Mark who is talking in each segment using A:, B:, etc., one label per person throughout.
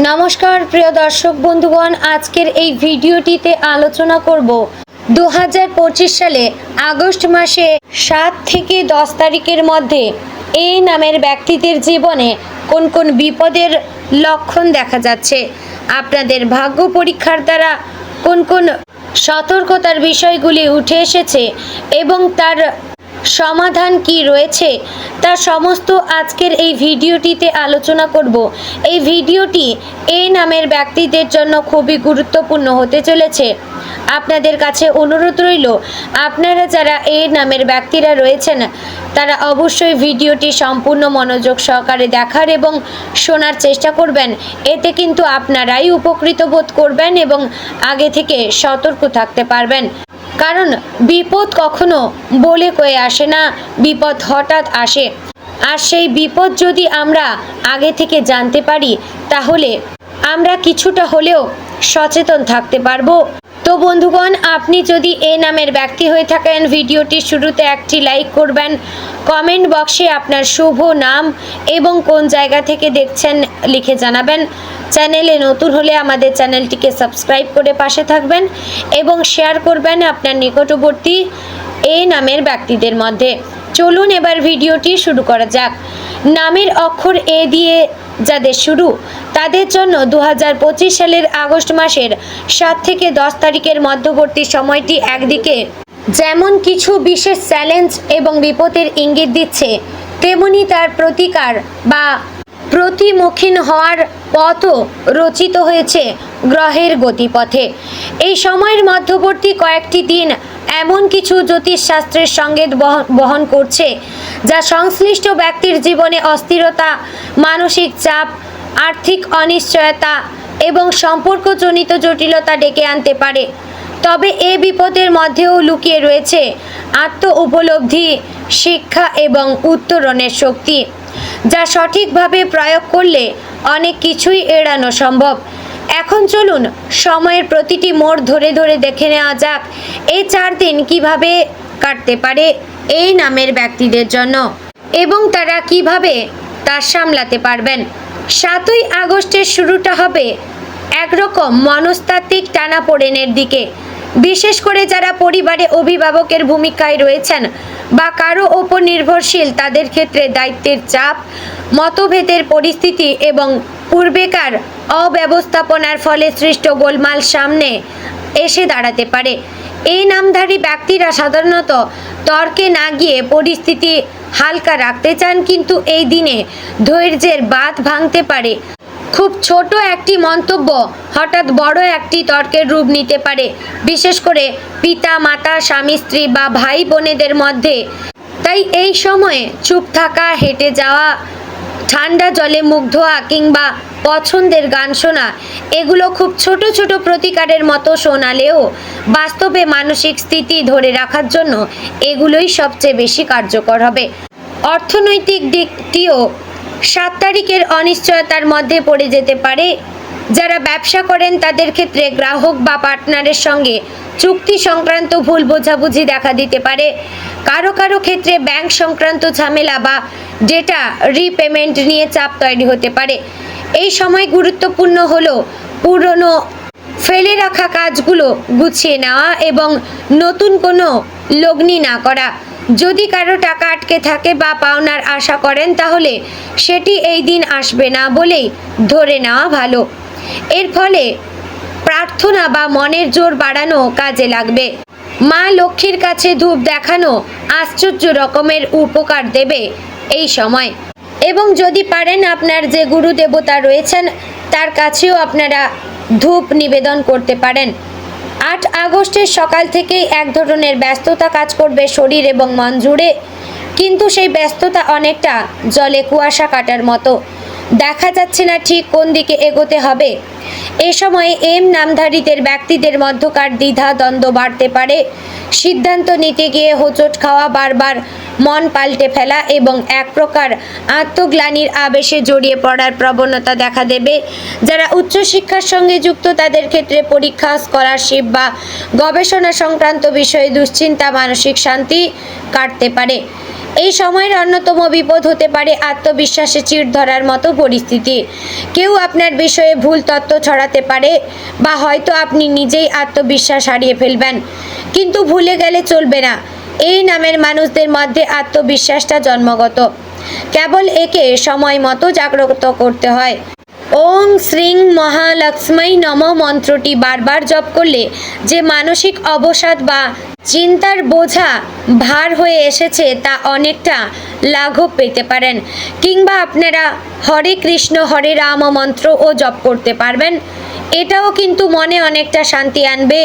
A: নমস্কার, প্রিয় দর্শক বন্ধুগণ, আজকের এই ভিডিওটিতে আলোচনা করব দু হাজার পঁচিশ সালে আগস্ট মাসে সাত থেকে দশ তারিখের মধ্যে এই নামের ব্যক্তিদের জীবনে কোন কোন বিপদের লক্ষণ দেখা যাচ্ছে? আপনাদের ভাগ্য পরীক্ষার দ্বারা কোন কোন সতর্কতার বিষয়গুলি উঠে এসেছে এবং তার সমাধান কি রয়েছে? তার সমস্ত আজকের এই ভিডিওটিতে আলোচনা করব। এই ভিডিওটি এই নামের ব্যক্তিদের জন্য খুবই গুরুত্বপূর্ণ হতে চলেছে। আপনাদের কাছে অনুরোধ রইল, আপনারা যারা এই নামের ব্যক্তিরা রয়েছেন, তারা অবশ্যই ভিডিওটি সম্পূর্ণ মনোযোগ সহকারে দেখার এবং শোনার চেষ্টা করবেন। এতে কিন্তু আপনারাই উপকৃত বোধ করবেন এবং আগে থেকে সতর্ক থাকতে পারবেন। কারণ বিপদ কখনো বলে কয়ে আসে না, বিপদ হঠাৎ আসে। আর সেই বিপদ যদি আমরা আগে থেকে জানতে পারি, তাহলে আমরা কিছুটা হলেও সচেতন থাকতে পারব। তো বন্ধুগণ, আপনি যদি এ নামের ব্যক্তি হয়ে থাকেন, ভিডিওটি শুরুতে একটি লাইক করবেন, কমেন্ট বক্সে আপনার শুভ নাম এবং কোন জায়গা থেকে দেখছেন লিখে জানাবেন। চ্যানেলে নতুন হলে আমাদের চ্যানেলটিকে সাবস্ক্রাইব করে পাশে থাকবেন এবং শেয়ার করবেন আপনার নিকটবর্তী এই নামের ব্যক্তিদের মধ্যে। চলুন এবার ভিডিওটি শুরু করা যাক। নামের অক্ষর এ দিয়ে যাদের শুরু, তাদের জন্য দু হাজার পঁচিশ সালের আগস্ট মাসের সাত থেকে দশ তারিখের মধ্যবর্তী সময়টি একদিকে। যেমন কিছু বিশেষ চ্যালেঞ্জ এবং বিপদের ইঙ্গিত দিচ্ছে, তেমনি তার প্রতিকার বা প্রতিমুখীন হওয়ার পথও রচিত হয়েছে গ্রহের গতিপথে। এই সময়ের মধ্যবর্তী কয়েকটি দিন এমন কিছু জ্যোতিষশাস্ত্রের সঙ্গে বহন- বহন করছে যা সংশ্লিষ্ট ব্যক্তির জীবনে অস্থিরতা, মানসিক চাপ, আর্থিক অনিশ্চয়তা এবং সম্পর্কজনিত জটিলতা ডেকে আনতে পারে। তবে এ বিপদের মধ্যেও লুকিয়ে রয়েছে আত্ম উপলব্ধি, শিক্ষা এবং উত্তরণের শক্তি, যা সঠিকভাবে প্রয়োগ করলে অনেক কিছুই এড়ানো সম্ভব। এখন চলুন সময়ের প্রতিটি মোড় ধরে ধরে দেখে নেওয়া যাক এই চার দিন কীভাবে কাটতে পারে এই নামের ব্যক্তিদের জন্য এবং তারা কীভাবে তা সামলাতে পারবেন। সাতই আগস্টের শুরুটা হবে একরকম মনস্তাত্ত্বিক টানা টানাপোড়েনের দিকে। বিশেষ করে যারা পরিবারে অভিভাবকের ভূমিকায় রয়েছেন বা কারও ওপর নির্ভরশীল, তাদের ক্ষেত্রে দায়িত্বের চাপ, মতভেদের পরিস্থিতি এবং পূর্বেকার অব্যবস্থাপনার ফলে সৃষ্ট গোলমাল সামনে এসে দাঁড়াতে পারে। এই নামধারী ব্যক্তিরা সাধারণত তর্কে না গিয়ে পরিস্থিতি হালকা রাখতে চান, কিন্তু এই দিনে ধৈর্যের বাঁধ ভাঙতে পারে। খুব ছোট একটি মন্তব্য হঠাৎ বড় একটি তর্কের রূপ নিতে পারে, বিশেষ করে পিতা, মাতা, স্বামী, স্ত্রী বা ভাই বোনেদের মধ্যে। তাই এই সময়ে চুপ থাকা, হেঁটে যাওয়া, ঠান্ডা জলে মুখ ধোয়া কিংবা পছন্দের গান শোনা। এগুলো খুব ছোট ছোট প্রতিকারের মতো শোনালেও বাস্তবে মানসিক স্থিতি ধরে রাখার জন্য এগুলোই সবচেয়ে বেশি কার্যকর হবে। অর্থনৈতিক দিকটিও সাত তারিখের অনিশ্চয়তার মধ্যে পড়ে যেতে পারে। যারা ব্যবসা করেন, তাদের ক্ষেত্রে গ্রাহক বা পার্টনারের সঙ্গে চুক্তি সংক্রান্ত ভুল বোঝাবুঝি দেখা দিতে পারে। কারও কারও ক্ষেত্রে ব্যাংক সংক্রান্ত ঝামেলা বা ডেটা রিপেমেন্ট নিয়ে চাপ তৈরি হতে পারে। এই সময় গুরুত্বপূর্ণ হলো পুরনো, ফেলে রাখা কাজগুলো গুছিয়ে নেওয়া এবং নতুন কোনো লগ্নি না করা। যদি কারও টাকা আটকে থাকে বা পাওনার আশা করেন, তাহলে সেটি এই দিন আসবে না বলেই ধরে নেওয়া ভালো। এর ফলে প্রার্থনা বা মনের জোর বাড়ানো কাজে লাগবে। মা লক্ষ্মীর কাছে ধূপ দেখানো আশ্চর্য রকমের উপকার দেবে এই সময়। এবং যদি পারেন আপনার যে গুরু দেবতা রয়েছেন, তার কাছেও আপনারা ধূপ নিবেদন করতে পারেন। আট আগস্টের সকাল থেকেই এক ধরনের ব্যস্ততা কাজ করবে শরীর এবং মন জুড়ে। কিন্তু সেই ব্যস্ততা অনেকটা জলে কুয়াশা কাটার মতো। দেখা যাচ্ছে না ঠিক কোন দিকে এগোতে হবে। এ সময়ে এম নামধারীদের ব্যক্তিদের মধ্যকার দ্বিধা দ্বন্দ্ব বাড়তে পারে। সিদ্ধান্ত নিতে গিয়ে হোঁচট খাওয়া বারবার মন পাল্টে ফেলা এবং এক প্রকার আত্মগ্লানির আবেশে জড়িয়ে পড়ার প্রবণতা দেখা দেবে। যারা উচ্চশিক্ষার সঙ্গে যুক্ত, তাদের ক্ষেত্রে পরীক্ষা, স্কলারশিপ বা গবেষণা সংক্রান্ত বিষয়ে দুশ্চিন্তা, মানসিক শান্তি কাটতে পারে। এই সময়ের অন্যতম বিপদ হতে পারে আত্মবিশ্বাসে চিড় ধরার মতো পরিস্থিতি। কেউ আপনার বিষয়ে ভুল তত্ত্ব ছড়াতে পারে বা হয়তো আপনি নিজেই আত্মবিশ্বাস হারিয়ে ফেলবেন। কিন্তু ভুলে গেলে চলবে না। এই নামের মানুষদের মধ্যে আত্মবিশ্বাসটা জন্মগত। কেবল একে সময় মতো জাগ্রত করতে হয়। ওং শ্রীং মহালক্ষ্মী নম মন্ত্রটি বারবার জপ করলে যে মানসিক অবসাদ বা চিন্তার বোঝা ভার হয়ে এসেছে তা অনেকটা লাঘব পেতে পারেন। কিংবা আপনারা হরে কৃষ্ণ, হরে রাম মন্ত্রও জপ করতে পারবেন। এটাও কিন্তু মনে অনেকটা শান্তি আনবে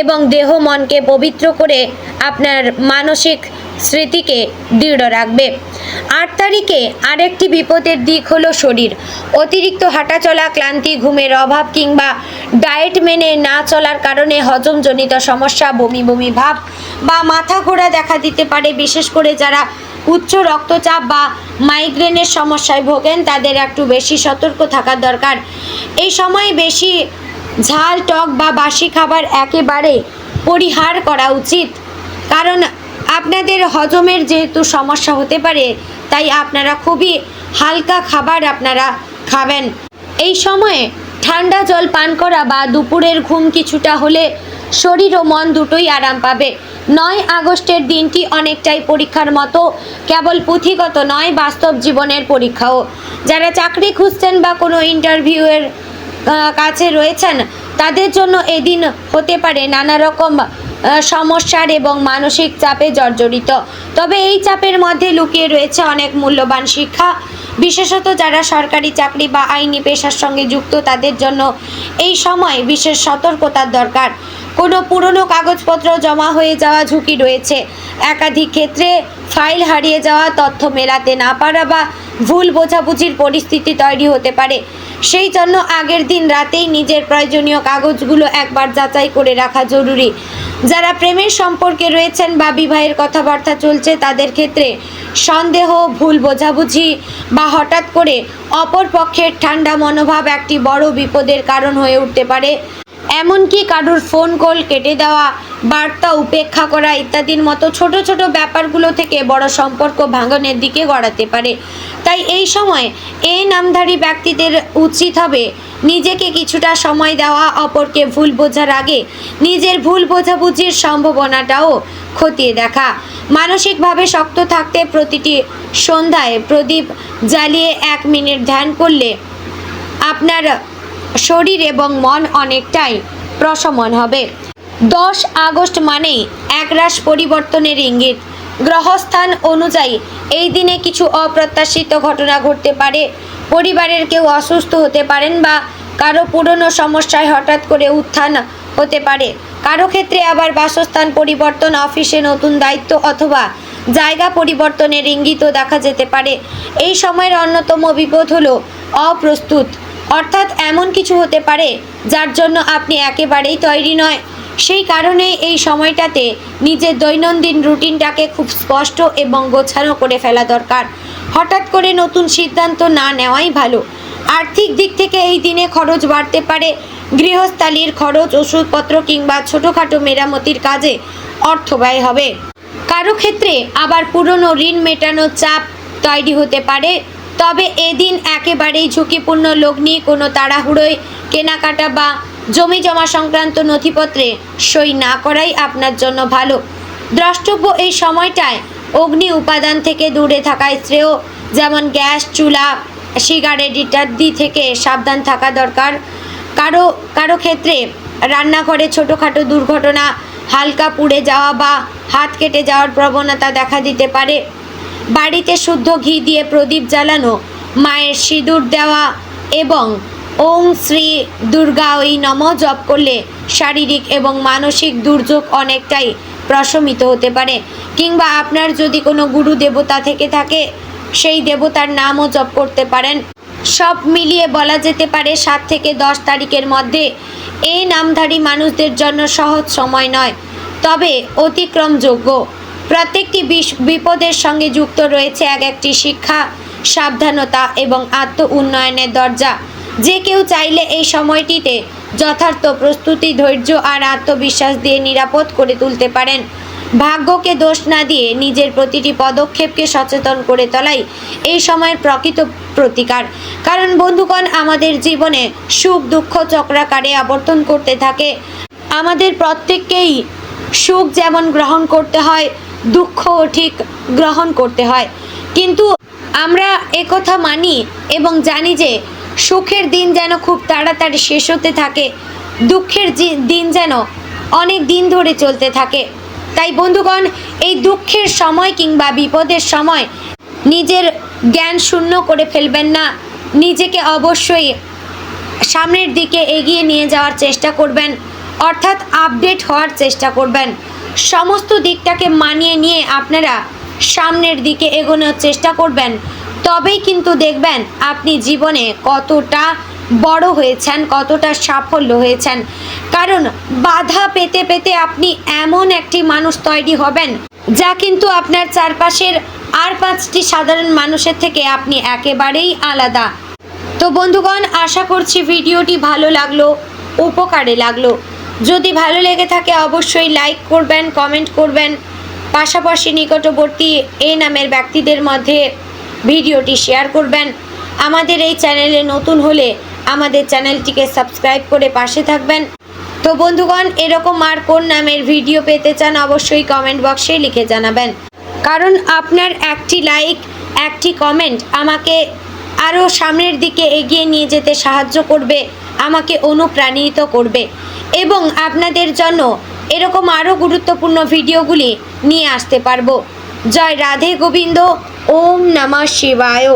A: এবং দেহ মনকে পবিত্র করে আপনার মানসিক স্মৃতিকে দৃঢ় রাখবে। আট তারিখে আরেকটি বিপদের দিক হলো শরীর। অতিরিক্ত হাঁটাচলা, ক্লান্তি, ঘুমের অভাব কিংবা ডায়েট মেনে না চলার কারণে হজমজনিত সমস্যা, বমি বমি ভাব বা মাথা ঘোরা দেখা দিতে পারে। বিশেষ করে যারা উচ্চ রক্তচাপ বা মাইগ্রেনের সমস্যায় ভোগেন, তাদের একটু বেশি সতর্ক থাকার দরকার। এই সময় বেশি ঝাল, টক বা বাসি খাবার একেবারে পরিহার করা উচিত। কারণ আপনাদের হজমের যেহেতু সমস্যা হতে পারে, তাই আপনারা খুবই হালকা খাবার আপনারা খাবেন। এই সময়ে ঠান্ডা জল পান করা বা দুপুরের ঘুম কিছুটা হলে শরীর ও মন দুটোই আরাম পাবে। নয় আগস্টের দিনটি অনেকটাই পরীক্ষার মতো, কেবল পুঁথিগত নয়, বাস্তব জীবনের পরীক্ষাও। যারা চাকরি খুঁজছেন বা কোনো ইন্টারভিউয়ের কাছে রয়েছেন, তাদের জন্য এদিন হতে পারে নানা রকম সমস্যার এবং মানসিক চাপে জর্জরিত। তবে এই চাপের মধ্যে লুকিয়ে রয়েছে অনেক মূল্যবান শিক্ষা। বিশেষত যারা সরকারি চাকরি বা আইনি পেশার সঙ্গে যুক্ত, তাদের জন্য এই সময় বিশেষ সতর্কতার দরকার। কোনো পুরনো কাগজপত্র জমা হয়ে যাওয়া ঝুঁকি রয়েছে। একাধিক ক্ষেত্রে ফাইল হারিয়ে যাওয়া, তথ্য মেলাতে না পারা বা ভুল বোঝাবুঝির পরিস্থিতি তৈরি হতে পারে। সেই জন্য আগের দিন রাতেই নিজের প্রয়োজনীয় কাগজগুলো একবার যাচাই করে রাখা জরুরি। যারা প্রেমের সম্পর্কে রয়েছেন বা বিবাহের কথাবার্তা চলছে, তাদের ক্ষেত্রে সন্দেহ, ভুল বোঝাবুঝি বা হঠাৎ করে অপর পক্ষের ঠান্ডা মনোভাব একটি বড় বিপদের কারণ হয়ে উঠতে পারে। এমনকি কারুর ফোন কল কেটে দেওয়া, বার্তা উপেক্ষা করা ইত্যাদির মতো ছোট ছোট ব্যাপারগুলো থেকে বড় সম্পর্ক ভাঙনের দিকে গড়াতে পারে। তাই এই সময় এই নামধারী ব্যক্তিদের উচিত হবে নিজেকে কিছুটা সময় দেওয়া, অপরকে ভুল বোঝার আগে নিজের ভুল বোঝাবুঝির সম্ভাবনাটাও খতিয়ে দেখা। মানসিকভাবে শক্ত থাকতে প্রতিটি সন্ধ্যায় প্রদীপ জ্বালিয়ে এক মিনিট ধ্যান করলে আপনার শরীর এবং মন অনেকটাই প্রশমন হবে। দশ আগস্ট মানেই একরাশ পরিবর্তনের ইঙ্গিত। গ্রহস্থান অনুযায়ী এই দিনে কিছু অপ্রত্যাশিত ঘটনা ঘটতে পারে। পরিবারের কেউ অসুস্থ হতে পারেন বা কারও পুরনো সমস্যায় হঠাৎ করে উত্থান হতে পারে। কারও ক্ষেত্রে আবার বাসস্থান পরিবর্তন, অফিসে নতুন দায়িত্ব অথবা জায়গা পরিবর্তনের ইঙ্গিতও দেখা যেতে পারে। এই সময়ের অন্যতম বিপদ হলো অপ্রস্তুত। অর্থাৎ এমন কিছু হতে পারে যার জন্য আপনি একেবারেই তৈরি নয়। সেই কারণে এই সময়টাতে নিজের দৈনন্দিন রুটিনটাকে খুব স্পষ্ট এবং গোছানো করে ফেলা দরকার। হঠাৎ করে নতুন সিদ্ধান্ত না নেওয়াই ভালো। আর্থিক দিক থেকে এই দিনে খরচ বাড়তে পারে। গৃহস্থালির খরচ, ওষুধপত্র কিংবা ছোটোখাটো মেরামতির কাজে অর্থ ব্যয় হবে। কারও ক্ষেত্রে আবার পুরনো ঋণ মেটানোর চাপ তৈরি হতে পারে। তবে এদিন একেবারেই ঝুঁকিপূর্ণ লগ্নি কোনো তাড়াহুড়োয় কেনাকাটা বা জমি জমা সংক্রান্ত নথিপত্রে সই না করাই আপনার জন্য ভালো। দ্রষ্টব্য এই সময়টায় অগ্নি উপাদান থেকে দূরে থাকায় শ্রেয়, যেমন গ্যাস, চুলা, সিগারেট ইত্যাদি থেকে সাবধান থাকা দরকার। কারও কারও ক্ষেত্রে রান্নাঘরে ছোটোখাটো দুর্ঘটনা, হালকা পুড়ে যাওয়া বা হাত কেটে যাওয়ার প্রবণতা দেখা দিতে পারে। বাড়িতে শুদ্ধ ঘি দিয়ে প্রদীপ জ্বালানো, মায়ের সিঁদুর দেওয়া এবং ওং শ্রী দুর্গা ওই নম জপ করলে শারীরিক এবং মানসিক দুর্যোগ অনেকটাই প্রশমিত হতে পারে। কিংবা আপনার যদি কোনো গুরু দেবতা থেকে থাকে, সেই দেবতার নামও জপ করতে পারেন। সব মিলিয়ে বলা যেতে পারে সাত থেকে দশ তারিখের মধ্যে এই নামধারী মানুষদের জন্য সহজ সময় নয়, তবে অতিক্রমযোগ্য। প্রত্যেকটি বিপদের সঙ্গে যুক্ত রয়েছে এক একটি শিক্ষা, সাবধানতা এবং আত্ম উন্নয়নের দরজা। যে কেউ চাইলে এই সময়টিতে যথার্থ প্রস্তুতি, ধৈর্য আর আত্মবিশ্বাস দিয়ে নিরাপদ করে তুলতে পারেন। ভাগ্যকে দোষ না দিয়ে নিজের প্রতিটি পদক্ষেপকে সচেতন করে তোলাই এই সময়ের প্রকৃত প্রতিকার। কারণ বন্ধুগণ, আমাদের জীবনে সুখ, দুঃখ, চক্রাকারে আবর্তন করতে থাকে। আমাদের প্রত্যেককেই সুখ যেমন গ্রহণ করতে হয় দুঃখও ঠিক গ্রহণ করতে হয়। কিন্তু আমরা একথা মানি এবং জানি যে সুখের দিন যেন খুব তাড়াতাড়ি শেষ হতে থাকে, দুঃখের দিন যেন অনেক দিন ধরে চলতে থাকে। তাই বন্ধুগণ, এই দুঃখের সময় কিংবা বিপদের সময় নিজের জ্ঞান শূন্য করে ফেলবেন না। নিজেকে অবশ্যই সামনের দিকে এগিয়ে নিয়ে যাওয়ার চেষ্টা করবেন, অর্থাৎ আপডেট হওয়ার চেষ্টা করবেন। সমস্ত দিকটাকে মানিয়ে নিয়ে আপনারা সামনের দিকে এগোনোর চেষ্টা করবেন। তবেই কিন্তু দেখবেন আপনি জীবনে কতটা বড় হয়েছেন, কতটা সাফল্য হয়েছেন। কারণ বাধা পেতে পেতে আপনি এমন একটি মানুষ তৈরি হবেন, যা কিন্তু আপনার চারপাশের আর পাঁচটি সাধারণ মানুষের থেকে আপনি একেবারেই আলাদা। তো বন্ধুগণ, আশা করছি ভিডিওটি ভালো লাগল, উপকারে লাগল। যদি ভালো লেগে থাকে অবশ্যই লাইক করবেন কমেন্ট করবেন। পাশাপাশি নিকটবর্তী এই নামের ব্যক্তিদের মধ্যে ভিডিওটি শেয়ার করবেন। আমাদের এই চ্যানেলে নতুন হলে আমাদের চ্যানেলটিকে সাবস্ক্রাইব করে পাশে থাকবেন। তো বন্ধুগণ, এরকম আর কোন নামের ভিডিও পেতে চান অবশ্যই কমেন্ট বক্সে লিখে জানাবেন। কারণ আপনার একটি লাইক একটি কমেন্ট আমাকে আরও সামনের দিকে এগিয়ে নিয়ে যেতে সাহায্য করবে, আমাকে অনুপ্রাণিত করবে। এবং আপনাদের জন্য এরকম আরও গুরুত্বপূর্ণ ভিডিওগুলি নিয়ে আসতে পারব। জয় রাধে গোবিন্দ, ওম নমঃ শিবায়।